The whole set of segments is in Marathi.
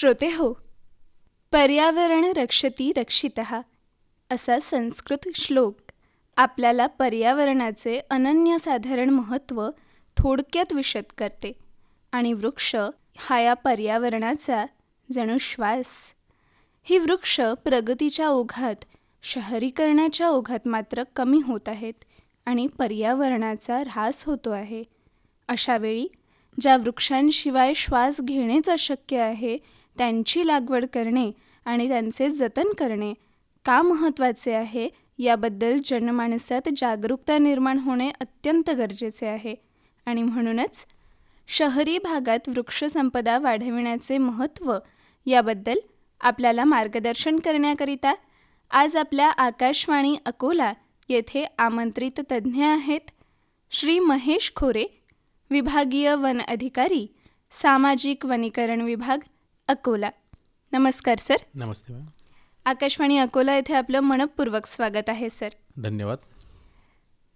श्रोते हो. पर्यावरण रक्षती रक्षित असा संस्कृत श्लोक. आपल्याला पर्यावरणाचे अनन्यसाधारण महत्त्व थोडक्यात विशद करते आणि वृक्ष हा या पर्यावरणाचा जणू श्वास. ही वृक्ष प्रगतीच्या ओघात शहरीकरणाच्या ओघात मात्र कमी होत आहेत आणि पर्यावरणाचा ऱ्हास होतो आहे. अशावेळी ज्या वृक्षांशिवाय श्वास घेणेच अशक्य आहे त्यांची लागवड करणे आणि त्यांचे जतन करणे का महत्त्वाचे आहे? याबद्दल जनमानसात जागरूकता निर्माण होणे अत्यंत गरजेचे आहे. आणि म्हणूनच शहरी भागात वृक्षसंपदा वाढविण्याचे महत्त्व याबद्दल आपल्याला मार्गदर्शन करण्याकरिता आज आपल्या आकाशवाणी अकोला येथे आमंत्रित तज्ज्ञ आहेत श्री महेश खोरे विभागीय वन अधिकारी सामाजिक वनीकरण विभाग अकोला. नमस्कार सर. नमस्ते मॅम. आकाशवाणी अकोला येथे आपलं मनपूर्वक स्वागत आहे सर. धन्यवाद.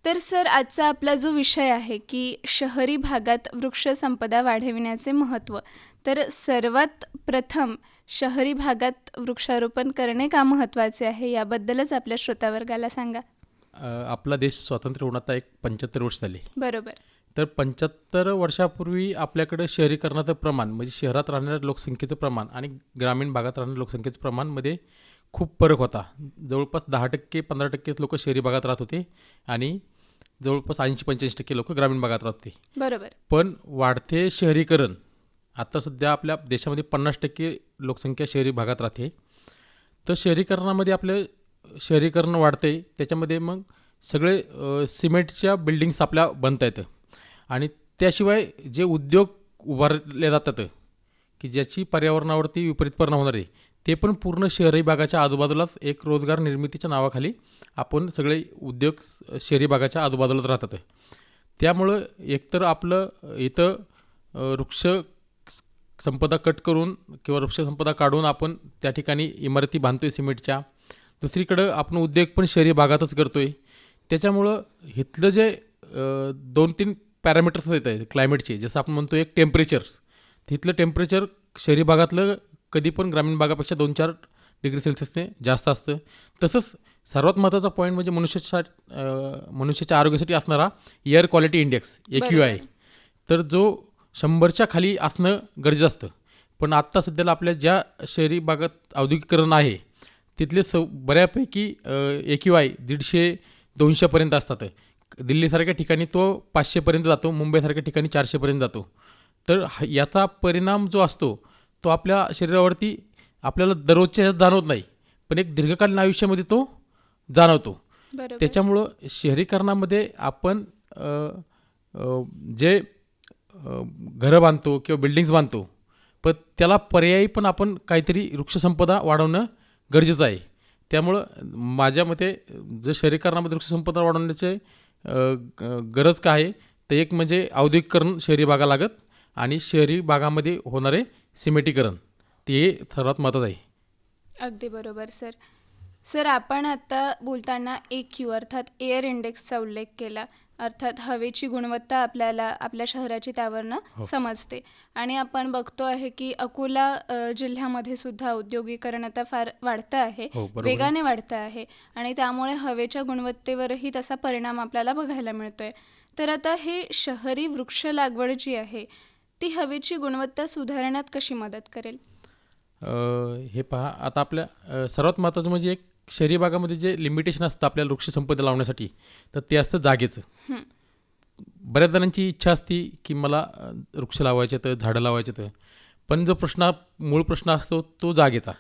तर सर आजचा आपला जो विषय आहे की शहरी भागात वृक्षसंपदा वाढविण्याचे महत्त्व तर सर्वात प्रथम शहरी भागात वृक्षारोपण करणे का महत्त्वाचे आहे याबद्दलच आपल्या श्रोतावर्गाला सांगा. आपला देश स्वातंत्र्य आता एक पंच्याहत्तर वर्ष झाले. बरोबर. तर पंच्याहत्तर वर्षापूर्वी आपल्याकडं शहरीकरणाचं प्रमाण म्हणजे शहरात राहणाऱ्या लोकसंख्येचं प्रमाण आणि ग्रामीण भागात राहणाऱ्या लोकसंख्येचं प्रमाणमध्ये खूप फरक होता. जवळपास दहा टक्के पंधरा टक्केच लोक शहरी भागात राहत होते आणि जवळपास ऐंशी पंच्याऐंशी टक्के लोक ग्रामीण भागात राहत होते. बरोबर. पण वाढते शहरीकरण आता सध्या आपल्या देशामध्ये पन्नास टक्के लोकसंख्या शहरी भागात राहते. तर शहरीकरणामध्ये आपलं शहरीकरण वाढते त्याच्यामध्ये मग सगळे सिमेंटच्या बिल्डिंग्स आपल्या बनता येतं. आणि त्याशिवाय जे उद्योग उभारले जातात की ज्याची पर्यावरणावरती विपरीत परिणाम होणार आहे ते पण पूर्ण शहरी भागाच्या आजूबाजूलाच एक रोजगार निर्मितीच्या नावाखाली आपण सगळे उद्योग शहरी भागाच्या आजूबाजूलाच राहतात. त्यामुळं एकतर आपलं इथं वृक्ष संपदा कट करून किंवा वृक्षसंपदा काढून आपण त्या ठिकाणी इमारती बांधतोय सिमेंटच्या. दुसरीकडं आपण उद्योग पण शहरी भागातच करतोय. त्याच्यामुळं इथलं जे दोन तीन पॅरामीटर्स येत आहे क्लायमेटचे जसं आपण म्हणतो एक टेम्परेचर्स तिथलं टेम्परेचर शहरी भागातलं कधी पण ग्रामीण भागापेक्षा दोन चार डिग्री सेल्सिअसने जास्त असतं. तसंच सर्वात महत्त्वाचा पॉईंट म्हणजे मनुष्याच्या मनुष्याच्या आरोग्यासाठी असणारा air quality index A Q I तर जो शंभरच्या खाली असणं गरजेचं असतं. पण आत्ता सध्याला आपल्या ज्या शहरी भागात औद्योगिकरण आहे तिथले स बऱ्यापैकी ए क्यू आय दीडशे दोनशेपर्यंत असतात. दिल्लीसारख्या ठिकाणी तो पाचशेपर्यंत जातो मुंबईसारख्या ठिकाणी चारशेपर्यंत जातो. तर याचा परिणाम जो असतो तो आपल्या शरीरावरती आपल्याला दररोजच्या जाणवत नाही पण एक दीर्घकालीन आयुष्यामध्ये तो जाणवतो. त्याच्यामुळं शहरीकरणामध्ये आपण जे घरं बांधतो किंवा बिल्डिंग्स बांधतो पण त्याला पर्यायी पण आपण काहीतरी वृक्षसंपदा वाढवणं गरजेचं आहे. त्यामुळं माझ्या मते जर शहरीकरणामध्ये वृक्षसंपदा वाढवण्याचे गरज काय आहे? तर एक म्हणजे औद्योगिकरण शहरी भागा लागत आणि शहरी भागामध्ये होणारे सिमेटीकरण. ते सर्वात महत्त्वाचं आहे. अगदी बरोबर सर. सर आपण आता बोलताना ए क्यू अर्थात एअर इंडेक्सचा उल्लेख केला. अर्थात हवेची गुणवत्ता आपल्याला आपल्या शहराची त्यावरनं समजते. आणि आपण बघतो आहे की अकोला अ, जिल्ह्यामध्ये सुद्धा औद्योगिकरण आता फार वाढतं आहे. हो, बरोबर. आहे. वेगाने वाढतं आहे. आणि त्यामुळे हवेच्या गुणवत्तेवरही तसा परिणाम आपल्याला बघायला मिळतोय. तर आता हे शहरी वृक्ष लागवड जी आहे ती हवेची गुणवत्ता सुधारण्यात कशी मदत करेल? अ, हे पहा आता आपल्या अ, सर्वात महत्त्वाचं म्हणजे एक शहरी भागामध्ये जे लिमिटेशन असतं आपल्या वृक्षसंपदा लावण्यासाठी तर ते असतं जागेचं. बऱ्याच जणांची इच्छा असती की मला वृक्ष लावायचे तर झाडं लावायचे तर पण जो प्रश्न मूळ प्रश्न असतो तो जागेचा.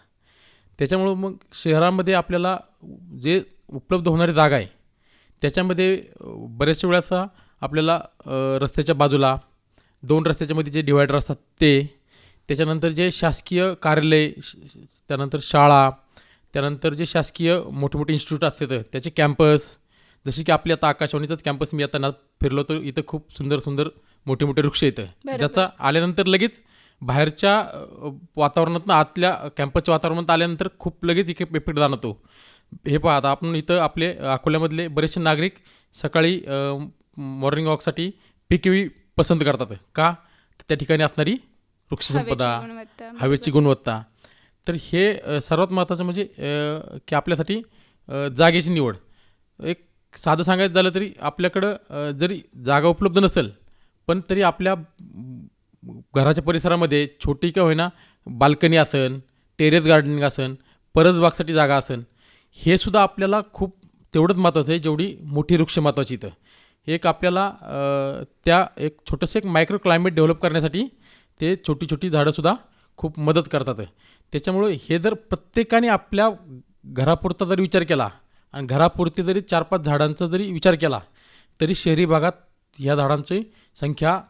त्याच्यामुळं मग शहरामध्ये आपल्याला जे उपलब्ध होणारी जागा आहे त्याच्यामध्ये बऱ्याचशा वेळाचा आपल्याला रस्त्याच्या बाजूला दोन रस्त्याच्या मध्ये जे डिवायडर असतात ते त्याच्यानंतर जे शासकीय कार्यालय त्यानंतर शाळा त्यानंतर जे शासकीय मोठे मोठे इन्स्टिट्यूट असतात त्याचे कॅम्पस जसे की आपली आता आकाशवाणीचाच कॅम्पस मी आता ना फिरलो तर इथं खूप सुंदर सुंदर मोठे मोठे वृक्ष येतं. ज्याचा आल्यानंतर लगेच बाहेरच्या वातावरणातनं आतल्या कॅम्पसच्या वातावरणात आल्यानंतर खूप लगेच इथे इफेक्ट जाणवतो हे पहा आता आपण इथं आपले अकोल्यामधले बरेचसे नागरिक सकाळी मॉर्निंग वॉकसाठी पी के व्ही पसंत करतात. का? त्या ठिकाणी असणारी वृक्षसंपदा हवेची गुणवत्ता. तर हे सर्वात महत्त्वाचं म्हणजे की आपल्यासाठी जागेची निवड. एक साधं सांगायचं झालं तरी आपल्याकडं जरी जागा उपलब्ध नसेल पण तरी आपल्या घराच्या परिसरामध्ये छोटी का होईना बाल्कनी असन टेरेस गार्डनिंग असन परसबागसाठी जागा असन हे सुद्धा आपल्याला खूप तेवढंच महत्त्वाचं आहे जेवढी मोठी वृक्ष महत्त्वाची इथं. एक आपल्याला त्या एक छोटंसं एक मायक्रो क्लायमेट डेव्हलप करण्यासाठी ते छोटी छोटी झाडंसुद्धा खूप मदत करतात. त्याच्यामुळं हे जर प्रत्येकाने आपल्या घरापुरता जरी विचार केला आणि घरापुरती जरी चार पाच झाडांचा जरी विचार केला तरी शहरी भागात ह्या झाडांची संख्या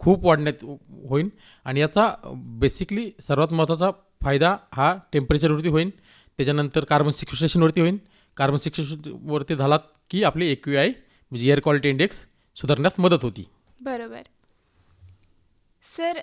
खूप वाढण्यात होईल आणि याचा बेसिकली सर्वात महत्त्वाचा फायदा हा टेम्परेचरवरती होईल त्याच्यानंतर कार्बन सिक्सेशनवरती होईल कार्बन सिक्सेशनवरती झालात की आपली ए क्यू आय म्हणजे एअर क्वालिटी इंडेक्स सुधारण्यास मदत होती. बरोबर. सर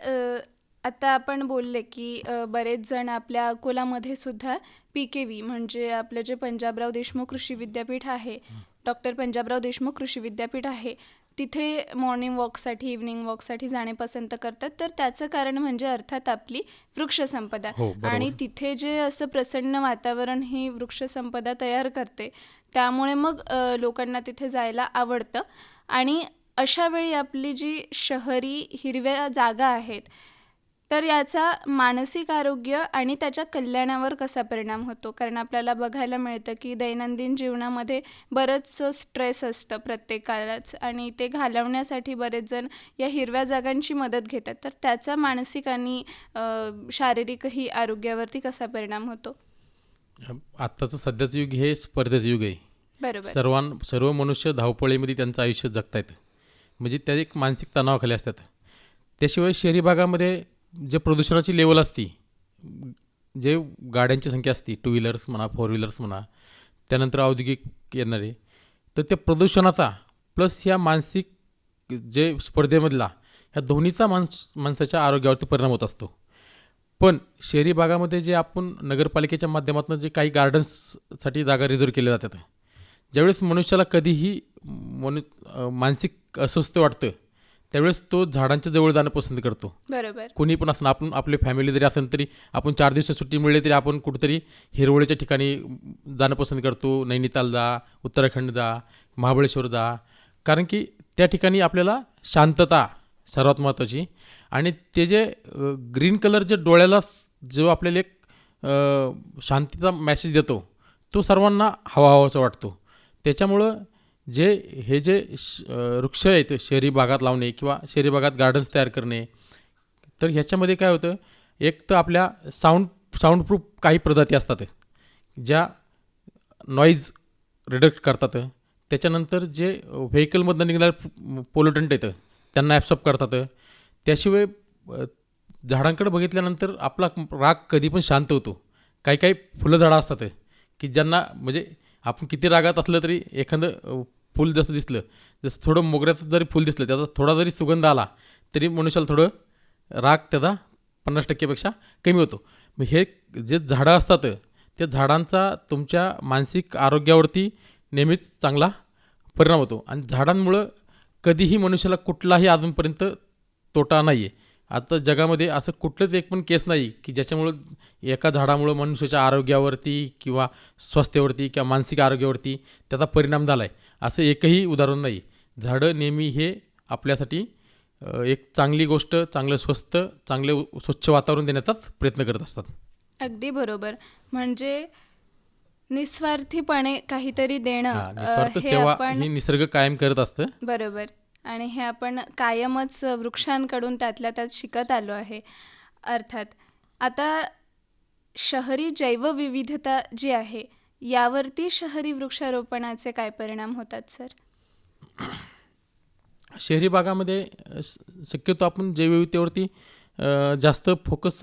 अ, आता आपण बोलले की बरेच जण आपल्या अकोलामध्ये सुद्धा पी के व्ही म्हणजे आपलं जे पंजाबराव देशमुख कृषी विद्यापीठ आहे डॉक्टर पंजाबराव देशमुख कृषी विद्यापीठ आहे तिथे मॉर्निंग वॉकसाठी इव्हनिंग वॉकसाठी जाणे पसंत करतात. तर त्याचं कारण म्हणजे अर्थात आपली वृक्षसंपदा. हो. आणि तिथे जे असं प्रसन्न वातावरण ही वृक्षसंपदा तयार करते त्यामुळे मग लोकांना तिथे जायला आवडतं. आणि अशा वेळी आपली जी शहरी हिरव्या जागा आहेत तर याचा मानसिक आरोग्य आणि त्याच्या कल्याणावर कसा परिणाम होतो? कारण आपल्याला बघायला मिळतं की दैनंदिन जीवनामध्ये बरंचसं स्ट्रेस असतं प्रत्येकालाच आणि ते घालवण्यासाठी बरेच जण या हिरव्या जागांची मदत घेतात. तर त्याचा मानसिक आणि शारीरिकही आरोग्यावरती कसा परिणाम होतो? आत्ताचं सध्याचं युग हे स्पर्धेचं युग आहे. बरोबर. सर्वां सर्व मनुष्य धावपळीमध्ये त्यांचं आयुष्य जगतायत. म्हणजे त्या एक मानसिक तणावाखाली असतात. त्याशिवाय शहरी भागामध्ये जे प्रदूषणाची लेवल असती जे गाड्यांची संख्या असती टू व्हीलर्स म्हणा फोर व्हीलर्स म्हणा त्यानंतर औद्योगिक येणारे तर त्या प्रदूषणाचा प्लस ह्या मानसिक जे स्पर्धेमधला ह्या दोन्हीचा माणस माणसाच्या आरोग्यावरती परिणाम होत असतो. पण शहरी भागामध्ये जे आपण नगरपालिकेच्या माध्यमातून जे काही गार्डन्ससाठी जागा रिझर्व केल्या जातात ज्यावेळेस मनुष्याला कधीही मनु मानसिक अस्वस्थ वाटतं त्यावेळेस तो झाडांच्या जवळ जाणं पसंत करतो. बरोबर. कोणी पण असणं आपण आपली फॅमिली जरी असेल तरी आपण चार दिवस सुट्टी मिळली तरी आपण कुठेतरी हिरवळीच्या ठिकाणी जाणं पसंत करतो. नैनिताल जा उत्तराखंड जा महाबळेश्वर जा. कारण की त्या ठिकाणी आपल्याला शांतता सर्वात महत्त्वाची. आणि ते जे ग्रीन कलर जे डोळ्याला जो आपल्याला एक शांतीचा मॅसेज देतो तो सर्वांना हवा हवासा वाटतो. त्याच्यामुळं जे हे जे श- वृक्ष आहेत शहरी भागात लावणे किंवा शहरी भागात गार्डन्स तयार करणे तर ह्याच्यामध्ये काय होतं एक तर आपल्या साऊंड साऊंडप्रूफ काही प्रजाती असतात ज्या नॉईज रिडक्ट करतात. त्याच्यानंतर जे व्हेकलमधनं निघणारे पोल्युटंट येतं त्यांना ॲब्सॉर्ब करतात. त्याशिवाय झाडांकडे बघितल्यानंतर आपला राग कधी पण शांत होतो. काही काही फुलं झाडं असतात की ज्यांना म्हणजे आपण किती रागात असलं तरी एखादं फुल जसं दिसलं जसं थोडं मोगऱ्याचं जरी फुल दिसलं त्याचा थोडा जरी सुगंध आला तरी मनुष्याला थोडं राग त्याचा पन्नास टक्केपेक्षा कमी होतो. मग हे जे झाडं असतात त्या झाडांचा तुमच्या मानसिक आरोग्यावरती नेहमीच चांगला परिणाम होतो. आणि झाडांमुळं कधीही मनुष्याला कुठलाही अजूनपर्यंत तोटा नाही आहे आता जगामध्ये असं कुठलंच एक पण केस नाही की ज्याच्यामुळं एका झाडामुळं मनुष्याच्या आरोग्यावरती किंवा स्वास्थ्यावरती किंवा मानसिक आरोग्यावरती त्याचा परिणाम झाला आहे असं एकही उदाहरण नाही. झाडं नेहमी हे आपल्यासाठी एक चांगली गोष्ट चांगलं स्वस्त चांगले स्वच्छ वातावरण देण्याचाच प्रयत्न करत असतात. अगदी बरोबर. म्हणजे निस्वार्थीपणे काहीतरी देणं हा, निस्वार्थ सेवा ही निसर्ग कायम करत असतं. बरोबर. आणि हे आपण कायमच वृक्षांकडून त्यातल्या त्यात शिकत आलो आहे अर्थात. आता शहरी जैवविविधता जी आहे यावरती शहरी वृक्षारोपणाचे काय परिणाम होतात सर? शहरी भागामध्ये शक्यतो आपण जैवविविधतेवरती जास्त फोकस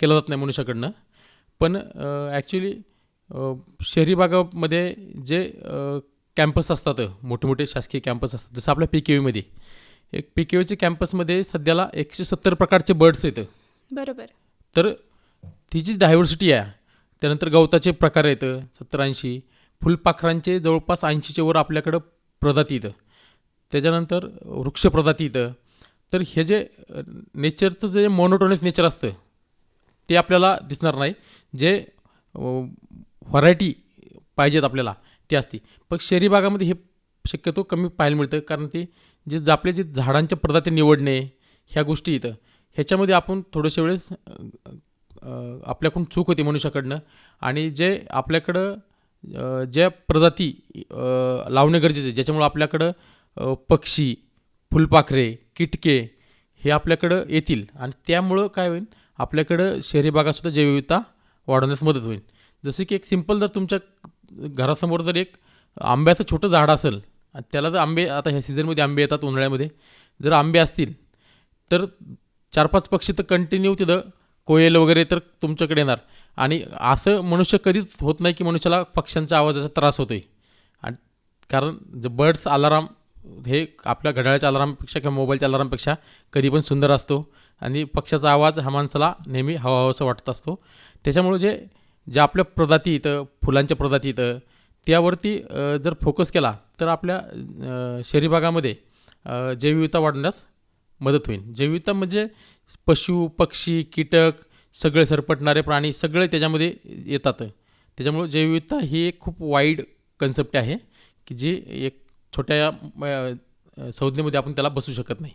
केला जात नाही मनुष्याकडनं. पण ॲक्च्युली शहरी भागामध्ये जे कॅम्पस असतात मोठे मोठे शासकीय कॅम्पस असतात जसं आपल्या पी के वीमध्ये एक पी के वीच्या कॅम्पसमध्ये सध्याला एकशे सत्तर प्रकारचे बर्ड्स येतं बरोबर. तर ती जी डायव्हर्सिटी आहे त्यानंतर गवताचे प्रकार येतं सत्तर ऐंशी फुलपाखरांचे जवळपास ऐंशीच्या वर आपल्याकडं प्रजाती येतं त्याच्यानंतर वृक्ष प्रजाती येतं तर हे जे नेचरचं जे मोनोटोनिस नेचर असतं ते आपल्याला दिसणार नाही. जे व्हरायटी पाहिजेत आपल्याला ते असते. पण शहरी भागामध्ये हे शक्यतो कमी पाहायला मिळतं कारण ते जे आपले जे झाडांच्या प्रजाती निवडणे ह्या गोष्टी इथं ह्याच्यामध्ये आपण थोड्याशा वेळेस आपल्याकडून चूक होती मनुष्याकडनं. आणि जे आपल्याकडं ज्या प्रजाती लावणे गरजेचे आहे, ज्याच्यामुळं आपल्याकडं पक्षी फुलपाखरे किटके हे आपल्याकडं येतील. आणि त्यामुळं काय होईल आपल्याकडं शहरी भागातसुद्धा जैवविविधता वाढवण्यास मदत होईल. जसे की एक सिंपल जर तुमच्या घरासमोर जर एक आंब्याचं छोटं झाड असेल आणि त्याला जर आंबे आता ह्या सीझनमध्ये आंबे येतात उन्हाळ्यामध्ये जर आंबे असतील तर चार पाच पक्षी तर कंटिन्यू तिथं कोयल वगैरे तर तुमच्याकडे येणार. आणि असं मनुष्य कधीच होत नाही की मनुष्याला पक्ष्यांच्या आवाजाचा त्रास होतो आहे आणि कारण जे बर्ड्स अलाराम हे आपल्या घड्याळाच्या अलारामपेक्षा किंवा मोबाईलच्या अलारामपेक्षा कधी पण सुंदर असतो. आणि पक्ष्याचा आवाज हा माणसाला नेहमी हवा हवासा वाटत असतो. त्याच्यामुळे जे ज्या आपल्या प्रजाती इथं फुलांच्या प्रजाती इथं त्यावरती जर फोकस केला तर आपल्या शहरी भागामध्ये जैवविविधता वाढण्यास मदत होईल. जैवविविधता म्हणजे पशु पक्षी कीटक सगळे सरपटणारे प्राणी सगळे त्याच्यामध्ये येतात. त्याच्यामुळं जैवविविधता ही एक खूप वाईड कन्सेप्ट आहे की जी एक छोट्या संज्ञेमध्ये आपण त्याला बसू शकत नाही.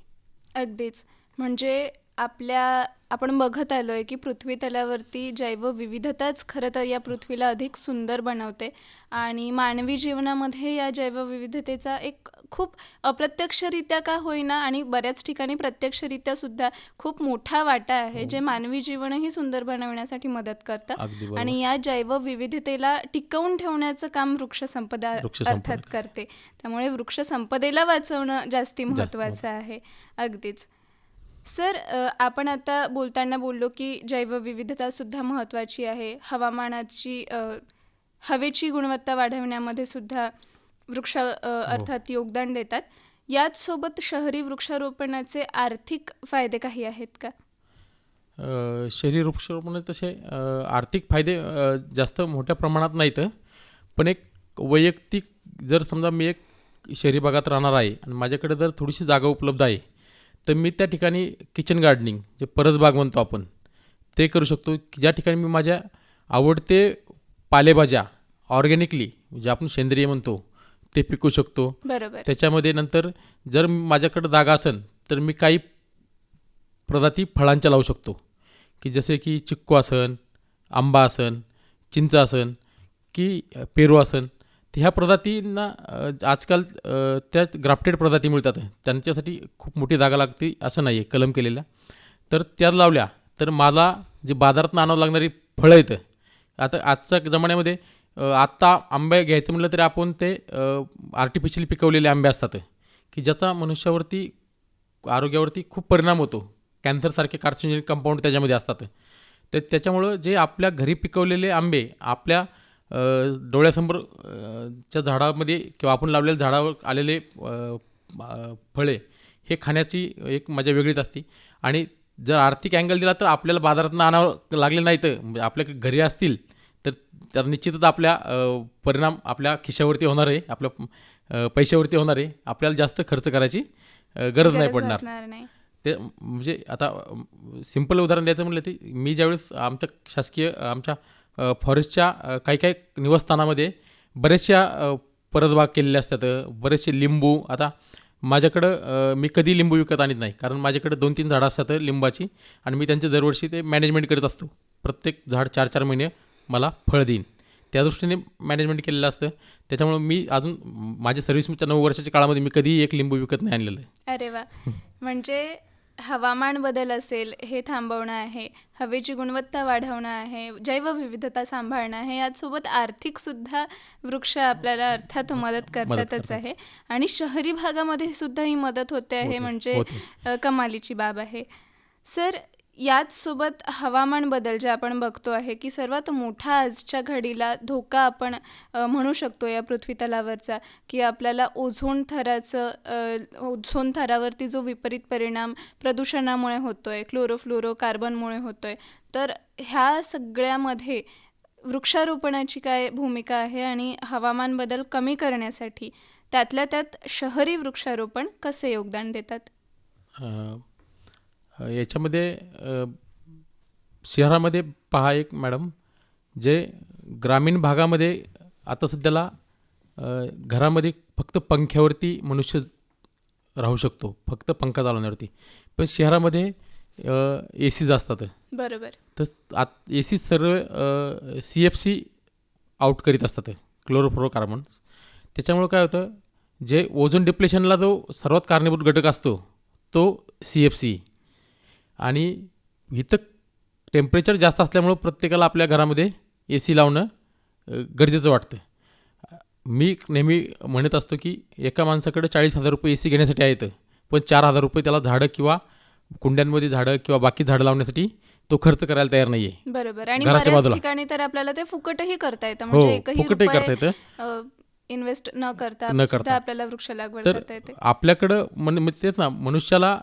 अगदीच. म्हणजे आपल्या आपण बघत आलो आहे की पृथ्वी तलावरती जैवविविधताच खरं तर या पृथ्वीला अधिक सुंदर बनवते. आणि मानवी जीवनामध्ये या जैवविविधतेचा एक खूप अप्रत्यक्षरित्या का होईना आणि बऱ्याच ठिकाणी प्रत्यक्षरित्या सुद्धा खूप मोठा वाटा आहे जे मानवी जीवनही सुंदर बनवण्यासाठी मदत करतं. आणि या जैवविविधतेला टिकवून ठेवण्याचं काम वृक्षसंपदा वृक्षसंपदा. अर्थात करते. त्यामुळे वृक्षसंपदेला वाचवणं जास्ती महत्त्वाचं आहे. अगदीच. सर आपण आता बोलताना बोललो की जैवविविधतासुद्धा महत्त्वाची आहे. हवामानाची हवेची गुणवत्ता वाढवण्यामध्ये सुद्धा वृक्ष अ, अर्थात योगदान देतात. याच सोबत शहरी वृक्षारोपणाचे आर्थिक फायदे काही आहेत का? शहरी वृक्षारोपणाचे तसे आर्थिक फायदे जास्त मोठ्या प्रमाणात नाहीत. पण एक वैयक्तिक जर समजा मी एक शहरी भागात राहणार आहे आणि माझ्याकडे जर थोडीशी जागा उपलब्ध आहे तर मी त्या ठिकाणी किचन गार्डनिंग जे परसबाग म्हणतो आपण ते करू शकतो. की ज्या ठिकाणी मी माझ्या आवडते पालेभाज्या ऑर्गॅनिकली जे आपण सेंद्रिय म्हणतो ते पिकू शकतो. बरोबर. त्याच्यामध्ये नंतर जर माझ्याकडं जागा असेल तर मी काही प्रजाती फळांच्या लावू शकतो. की जसे की चिक्कू असन आंबा असन चिंच असन की पेरू असन तर ह्या प्रजातींना आजकाल त्या ग्राफ्टेड प्रजाती मिळतात. त्यांच्यासाठी खूप मोठी जागा लागते असं नाही आहे कलम केलेल्या. तर त्या लावल्या. तर मला जे बाजारात आणावं लागणारी फळं येतं आता आजच्या जमान्यामध्ये आत्ता आंबे घ्यायचं म्हटलं तरी आपण ते आर्टिफिशियली पिकवलेले आंबे असतात. की ज्याचा मनुष्यावरती आरोग्यावरती खूप परिणाम होतो. कॅन्सरसारखे कार्सिनोजेनिक कंपाऊंड त्याच्यामध्ये असतात. तर त्याच्यामुळं जे आपल्या घरी पिकवलेले आंबे आपल्या डोळ्यासमोर च्या झाडामध्ये किंवा आपण लावलेल्या झाडावर आलेले फळे हे खाण्याची एक मजा वेगळीच असते. आणि जर आर्थिक अँगल दिला तर आपल्याला बाजारातून आणावं लागले नाही तर म्हणजे आपल्या घरी असतील तर तर निश्चितच आपल्या परिणाम आपल्या खिशावरती होणार आहे आपल्या पैशावरती होणार आहे. आपल्याला जास्त खर्च करायची गरज नाही पडणार. ते म्हणजे आता सिंपल उदाहरण द्यायचं म्हणलं ते मी ज्यावेळेस आमच्या शासकीय आमच्या फॉरेस्टच्या काही काही निवासस्थानामध्ये बरेचशा परतबाग केलेले केलेल्या असतात बरेचसे लिंबू. आता माझ्याकडं मी कधी लिंबू विकत आणत नाही. कारण माझ्याकडे दोन तीन झाडं असतात लिंबाची आणि मी त्यांचे दरवर्षी ते मॅनेजमेंट करत असतो. प्रत्येक झाड चार चार महिने मला फळ देईन. त्या दृष्टीने मॅनेजमेंट केलेलं असतं. त्याच्यामुळे मी अजून माझ्या सर्व्हिसच्या नऊ वर्षाच्या काळामध्ये मी कधीही एक लिंबू विकत नाही आणलेलं आहे. अरे वा. म्हणजे हवामान बदल असेल हे थांबवणं आहे हवेची गुणवत्ता वाढवणं आहे जैवविविधता सांभाळणं आहे याचसोबत आर्थिक सुद्धा वृक्ष आपल्याला अर्थात मदत करतातच करतात. आहे. आणि शहरी भागामध्ये सुद्धा ही मदत होते आहे म्हणजे कमालीची बाब आहे. सर याचसोबत हवामान बदल जे आपण बघतो आहे की सर्वात मोठा आजच्या घडीला धोका आपण म्हणू शकतो या पृथ्वी तलावरचा की आपल्याला ओझोन थराचं ओझोन थरावरती जो विपरीत परिणाम प्रदूषणामुळे होतो आहे क्लोरोफ्लोरो कार्बनमुळे होतो आहे तर ह्या सगळ्यामध्ये वृक्षारोपणाची काय भूमिका आहे आणि हवामान बदल कमी करण्यासाठी त्यातल्या त्यात शहरी वृक्षारोपण कसे योगदान देतात? याच्यामध्ये शहरामध्ये पहा एक मॅडम जे ग्रामीण भागामध्ये आता सध्याला घरामध्ये फक्त पंख्यावरती मनुष्य राहू शकतो फक्त पंखा चालवण्यावरती. पण शहरामध्ये ए सीज असतात बरोबर. तर आत ए सी सर्व सी एफ सी आउट करीत असतात क्लोरोफ्लोरो कार्बन्स त्याच्यामुळं काय होतं जे ओझोन डिप्लेशनला जो सर्वात कारणीभूत घटक असतो तो सी एफ सी आणि इथं टेम्परेचर जास्त असल्यामुळं प्रत्येकाला आपल्या घरामध्ये ए सी लावणं गरजेचं वाटतं मी नेहमी म्हणत असतो की एका माणसाकडे चाळीस हजार रुपये ए सी घेण्यासाठी आहेत पण चार हजार रुपये त्याला झाडं किंवा कुंड्यांमध्ये झाडं किंवा बाकी झाडं लावण्यासाठी तो खर्च करायला तयार नाही आहे बरोबर. आणि. ठिकाणी तर आपल्याला ते फुकटही करता येतं. हो म्हणजे एकही फुकटही करता रुपये येतं इन्व्हेस्ट न करता न सुद्धा करता. आपल्याला वृक्ष लागवड तर करता येते. आपल्याकडं मन म्हणजे तेच ना मनुष्याला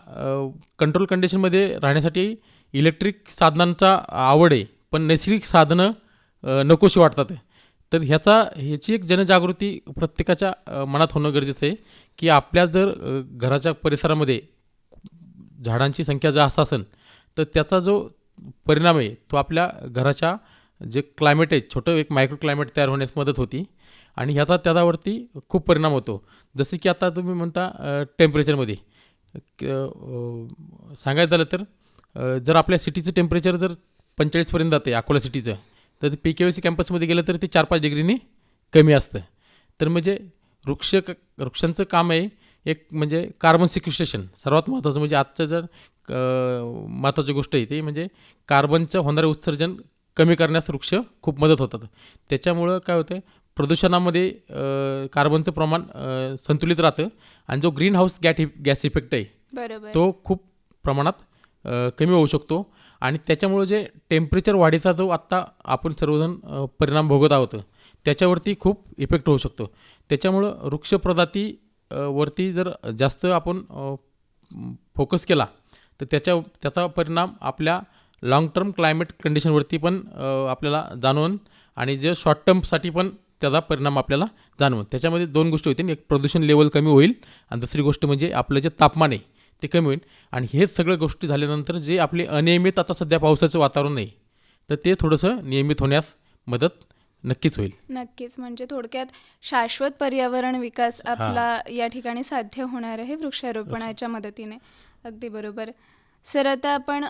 कंट्रोल कंडिशनमध्ये राहण्यासाठी इलेक्ट्रिक साधनांचा आवड आहे पण नैसर्गिक साधनं अ, नकोशी वाटतात तर ह्याचा ह्याची एक जनजागृती प्रत्येकाच्या अ, मनात होणं गरजेचं आहे की आपल्या जर अ, घराच्या परिसरामध्ये झाडांची संख्या जास्त असेल तर त्याचा जो परिणाम आहे तो आपल्या घराच्या जे क्लायमेट आहे छोटं एक मायक्रो क्लायमेट तयार होण्यास मदत होती. आणि ह्याचा त्याच्यावरती खूप परिणाम होतो. जसं की आता तुम्ही म्हणता टेम्परेचरमध्ये सांगायचं झालं तर जर आपल्या सिटीचं टेम्परेचर जर पंचेचाळीसपर्यंत जाते अकोला सिटीचं तर ते पी के सी कॅम्पसमध्ये गेलं तर ते चार पाच डिग्रीनी कमी असतं. तर म्हणजे वृक्ष क वृक्षांचं काम आहे एक म्हणजे कार्बन सिक्विस्ट्रेशन सर्वात महत्त्वाचं म्हणजे आजचं जर महत्त्वाची गोष्ट आहे ती म्हणजे कार्बनचं होणारे उत्सर्जन कमी करण्यास वृक्ष खूप मदत होतात. त्याच्यामुळं काय होतं प्रदूषणामध्ये कार्बनचं प्रमाण संतुलित राहतं आणि जो ग्रीन हाऊस गॅट गॅस इफेक्ट आहे तो खूप प्रमाणात कमी होऊ शकतो आणि त्याच्यामुळं जे टेम्परेचर वाढीचा जो आत्ता आपण सर्वजण परिणाम भोगत आहोत त्याच्यावरती खूप इफेक्ट होऊ शकतो. त्याच्यामुळं वृक्षप्रजाती अ, वरती जर जास्त आपण फोकस केला तर त्याच्या त्याचा परिणाम आपल्या लाँग टर्म क्लायमेट कंडिशनवरती पण आपल्याला जाणवून आणि जे शॉर्ट टर्मसाठी पण त्याचा परिणाम आपल्याला जाणवून त्याच्यामध्ये दोन गोष्टी होतील. एक प्रदूषण लेवल कमी होईल आणि दुसरी गोष्ट म्हणजे आपलं जे तापमान आहे ते कमी होईल. आणि हेच सगळ्या गोष्टी झाल्यानंतर जे आपले अनियमित आता सध्या पावसाचं वातावरण आहे तर ते थोडंसं नियमित होण्यास मदत नक्कीच होईल. नक्कीच. म्हणजे थोडक्यात शाश्वत पर्यावरण विकास आपला या ठिकाणी साध्य होणार आहे वृक्षारोपणाच्या मदतीने. अगदी बरोबर. सर आता आपण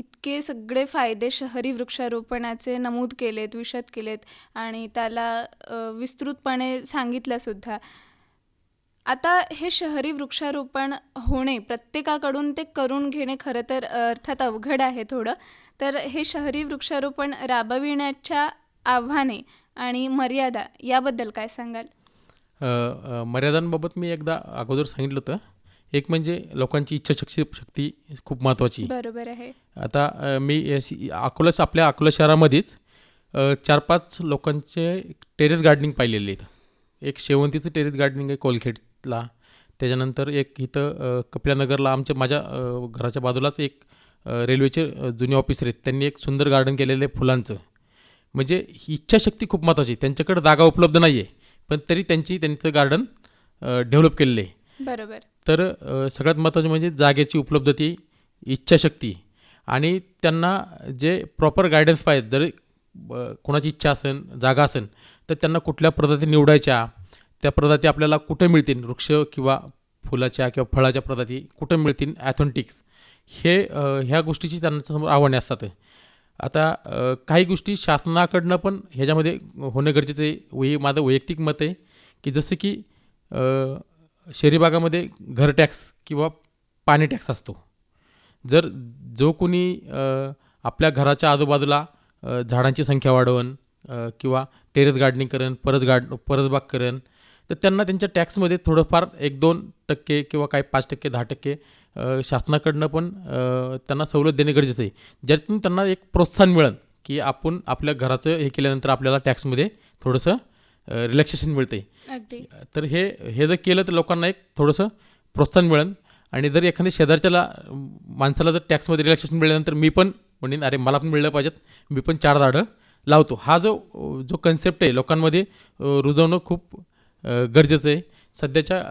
इतके सगळे फायदे शहरी वृक्षारोपणाचे नमूद केलेत विशद केलेत आणि त्याला विस्तृतपणे सांगितलंसुद्धा आता हे शहरी वृक्षारोपण होणे प्रत्येकाकडून ते करून घेणे खरं तर अर्थात अवघड आहे थोडं. तर हे शहरी वृक्षारोपण राबविण्याच्या आव्हाने आणि मर्यादा याबद्दल काय सांगाल? मर्यादांबाबत मी एकदा अगोदर सांगितलं होतं. एक म्हणजे लोकांची इच्छाशक्ती शक्ती खूप महत्त्वाची बरोबर आहे. आता मी अकोला आपल्या अकोला शहरामध्येच चार पाच लोकांचे टेरेस गार्डनिंग पाहिलेले आहेत. एक शेवंतीचं टेरेस गार्डनिंग आहे कोलखेडला. त्याच्यानंतर एक इथं कपिलानगरला आमच्या माझ्या घराच्या बाजूलाच एक रेल्वेचे जुने ऑफिसर आहेत. त्यांनी एक सुंदर गार्डन केलेलं आहे फुलांचं. म्हणजे ही इच्छाशक्ती खूप महत्त्वाची त्यांच्याकडे जागा उपलब्ध नाही आहे पण तरी त्यांची त्यांचं गार्डन डेव्हलप केलेलं आहे. बरोबर. तर सगळ्यात महत्त्वाचं म्हणजे जागेची उपलब्धती इच्छाशक्ती आणि त्यांना जे प्रॉपर गायडन्स पाहिजे जर कोणाची इच्छा असेल जागा असेल तर त्यांना कुठल्या प्रजाती निवडायच्या त्या प्रजाती आपल्याला कुठे मिळतील वृक्ष किंवा फुलाच्या किंवा फळाच्या प्रजाती कुठं मिळतील ॲथेंटिक्स हे ह्या गोष्टीची त्यांच्यासमोर आव्हाने असतात. आता काही गोष्टी शासनाकडनं पण ह्याच्यामध्ये होणं गरजेचं आहे. वै माझं वैयक्तिक मत आहे की जसं की शहरी भागामध्ये घर टॅक्स किंवा पाणी टॅक्स असतो. जर जो कोणी आपल्या घराच्या आजूबाजूला झाडांची संख्या वाढवण किंवा टेरेस गार्डनिंग करण परस गार्ड परसबाग करण तर त्यांना त्यांच्या टॅक्समध्ये थोडंफार एक दोन टक्के किंवा काही पाच टक्के दहा टक्के शासनाकडनं पण त्यांना सवलत देणे गरजेचं आहे. ज्यातून त्यांना एक प्रोत्साहन मिळेल की आपण आपल्या घराचं हे केल्यानंतर आपल्याला टॅक्समध्ये थोडंसं रिलॅक्सेशन मिळतं. अगदी. तर हे हे जर केलं तर लोकांना एक थोडंसं प्रोत्साहन मिळेल. आणि जर एखाद्या शेजारच्याला माणसाला जर टॅक्समध्ये रिलॅक्सेशन मिळाल्यानंतर मी पण म्हणेन अरे मला पण मिळलं पाहिजेत. मी पण चार झाडं लावतो. हा जो जो कन्सेप्ट आहे लोकांमध्ये रुजवणं खूप गरजेचं आहे. सध्याच्या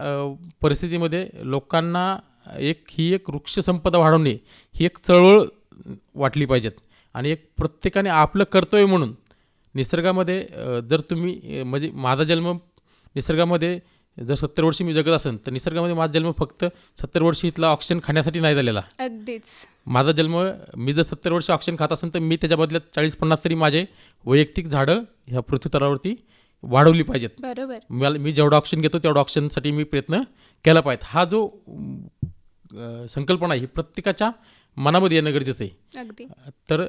परिस्थितीमध्ये लोकांना एक ही एक वृक्षसंपदा वाढवणे ही एक चळवळ वाटली पाहिजेत. आणि एक प्रत्येकाने आपलं कर्तव्य म्हणून निसर्गामध्ये जर तुम्ही म्हणजे माझा जन्म निसर्गामध्ये जर सत्तर वर्षी मी जगत असेल तर निसर्गामध्ये माझा जन्म फक्त सत्तर वर्षी इथला ऑक्सिजन खाण्यासाठी नाही झालेला. अगदीच. माझा जन्म मी जर सत्तर वर्ष ऑक्सिजन खात असेल तर मी त्याच्या बदल्यात चाळीस पन्नास तरी माझे वैयक्तिक झाडं ह्या पृथ्वीतलावरती वाढवली पाहिजेत. बरोबर. मला मी जेवढं ऑक्सिजन घेतो तेवढं ऑक्सिजनसाठी मी प्रयत्न केला पाहिजे हा जो संकल्पना आहे ही प्रत्येकाच्या मनामध्ये येणं गरजेचं आहे. अगदी. तर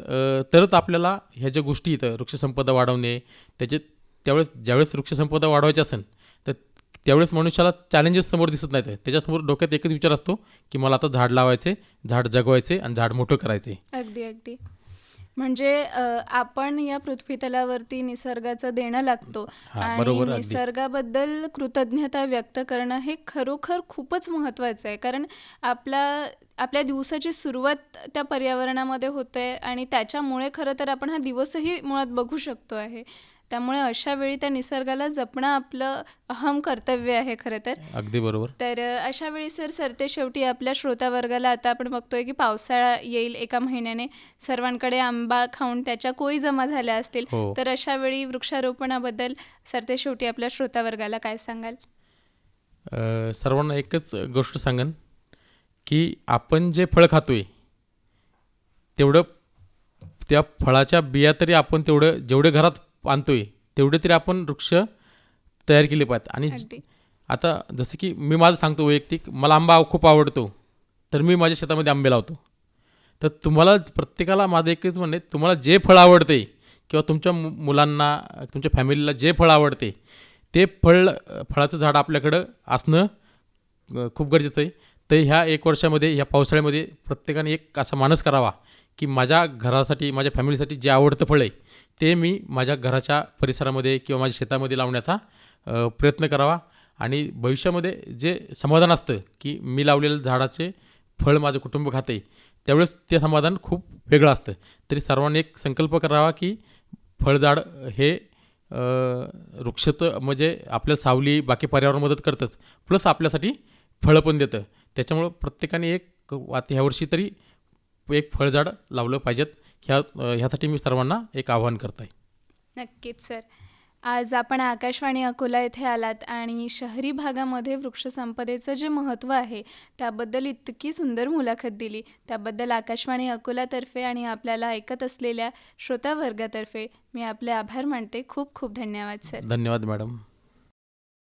तरच आपल्याला ह्या ज्या गोष्टी इथं वृक्षसंपदा वाढवणे त्याचे त्यावेळेस ज्यावेळेस वृक्षसंपदा वाढवायची असेल तर त्यावेळेस मनुष्याला चॅलेंजेस समोर दिसत नाहीत. त्याच्यासमोर डोक्यात एकच विचार असतो की मला आता झाड लावायचे झाड जगवायचे आणि झाड मोठं करायचे अगदी अगदी. म्हणजे आपण या पृथ्वीतलावरती निसर्गाचं देणं लागतो. आणि. निसर्गाबद्दल कृतज्ञता व्यक्त करणं हे खरोखर खूपच महत्त्वाचं आहे. कारण आपला आपल्या दिवसाची सुरुवात त्या पर्यावरणामध्ये होते आणि त्याच्यामुळे खरं तर आपण हा दिवसही मुळात बघू शकतो आहे. त्यामुळे अशा वेळी त्या निसर्गाला जपणं आपलं अहम कर्तव्य आहे खरं तर. अगदी बरोबर. तर अशा वेळी सर सरते शेवटी आपल्या श्रोतावर्गाला आता आपण बघतोय की पावसाळा येईल एका महिन्याने. सर्वांकडे आंबा खाऊन त्याच्या कोई जमा झाल्या असतील. हो. तर अशा वेळी वृक्षारोपणाबद्दल सरते शेवटी आपल्या श्रोतावर्गाला काय सांगाल? सर्वांना एकच गोष्ट सांगन की आपण जे फळ खातोय तेवढं त्या फळाच्या बिया तरी आपण तेवढं जेवढे घरात आणतोय. तेवढे तरी आपण वृक्ष तयार केले पाहिजेत. आणि अगदी. आता जसं की मी माझं सांगतो वैयक्तिक मला आंबा खूप आवडतो तर मी माझ्या शेतामध्ये आंबे लावतो. तर तुम्हाला प्रत्येकाला माझं एकच म्हणणं तुम्हाला जे फळ आवडते किंवा तुमच्या मु मुलांना तुमच्या फॅमिलीला जे फळ आवडते ते फळ फळाचं झाड आपल्याकडं असणं अ, खूप गरजेचं आहे. तर ह्या एक वर्षामध्ये ह्या पावसाळ्यामध्ये प्रत्येकाने एक असा मानस करावा की माझ्या घरासाठी माझ्या फॅमिलीसाठी जे आवडतं फळ आहे ते मी माझ्या घराच्या परिसरामध्ये किंवा माझ्या शेतामध्ये लावण्याचा प्रयत्न करावा. आणि भविष्यामध्ये जे समाधान असतं की मी लावलेलं झाडाचे फळ माझं कुटुंब खाते त्यावेळेस ते समाधान खूप वेगळं असतं. तरी सर्वांनी एक संकल्प करावा की फळझाड हे वृक्ष तर म्हणजे आपल्याला सावली बाकी पर्यावरण मदत करतंच. प्लस आपल्यासाठी फळं पण देतं. त्याच्यामुळं प्रत्येकाने एक आता ह्यावर्षी तरी एक फळझाड लावलं पाहिजेत. ह्या ह्यासाठी मी सर्वांना एक आवाहन करत आहे नक्कीच सर. आज आपण आकाशवाणी अकोला येथे आलात आणि शहरी भागामध्ये वृक्षसंपदेचं जे महत्त्व आहे त्याबद्दल इतकी सुंदर मुलाखत दिली. त्याबद्दल आकाशवाणी अकोलातर्फे आणि आपल्याला ऐकत असलेल्या श्रोतावर्गातर्फे मी आपले आभार मानते. खूप खूप धन्यवाद सर. धन्यवाद मॅडम.